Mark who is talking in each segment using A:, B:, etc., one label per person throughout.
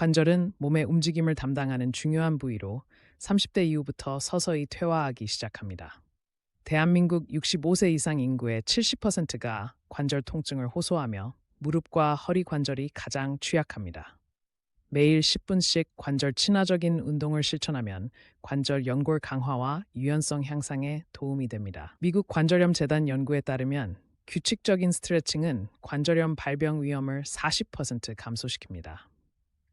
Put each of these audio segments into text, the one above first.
A: 관절은 몸의 움직임을 담당하는 중요한 부위로 30대 이후부터 서서히 퇴화하기 시작합니다. 대한민국 65세 이상 인구의 70%가 관절 통증을 호소하며 무릎과 허리 관절이 가장 취약합니다. 매일 10분씩 관절 친화적인 운동을 실천하면 관절 연골 강화와 유연성 향상에 도움이 됩니다. 미국 관절염 재단 연구에 따르면 규칙적인 스트레칭은 관절염 발병 위험을 40% 감소시킵니다.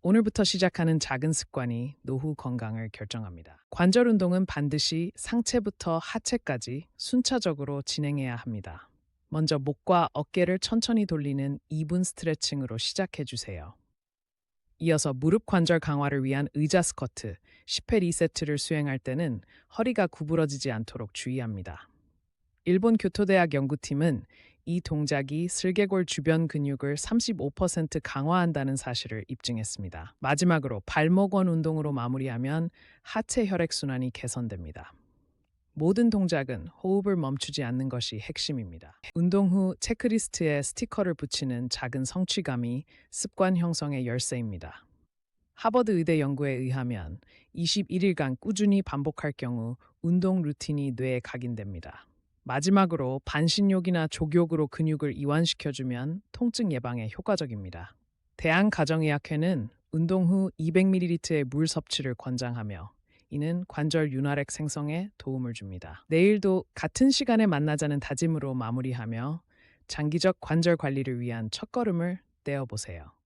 A: 오늘부터 시작하는 작은 습관이 노후 건강을 결정합니다. 관절 운동은 반드시 상체부터 하체까지 순차적으로 진행해야 합니다. 먼저 목과 어깨를 천천히 돌리는 2분 스트레칭으로 시작해 주세요. 이어서 무릎 관절 강화를 위한 의자 스쿼트 10회 리세트를 수행할 때는 허리가 구부러지지 않도록 주의합니다. 일본 교토대학 연구팀은 이 동작이 슬개골 주변 근육을 35% 강화한다는 사실을 입증했습니다. 마지막으로 발목원 운동으로 마무리하면 하체 혈액 순환이 개선됩니다. 모든 동작은 호흡을 멈추지 않는 것이 핵심입니다. 운동 후 체크리스트에 스티커를 붙이는 작은 성취감이 습관 형성의 열쇠입니다. 하버드 의대 연구에 의하면 21일간 꾸준히 반복할 경우 운동 루틴이 뇌에 각인됩니다. 마지막으로 반신욕이나 족욕으로 근육을 이완시켜주면 통증 예방에 효과적입니다. 대한가정의학회는 운동 후 200ml의 물 섭취를 권장하며 이는 관절 윤활액 생성에 도움을 줍니다. 내일도 같은 시간에 만나자는 다짐으로 마무리하며 장기적 관절 관리를 위한 첫걸음을 떼어보세요.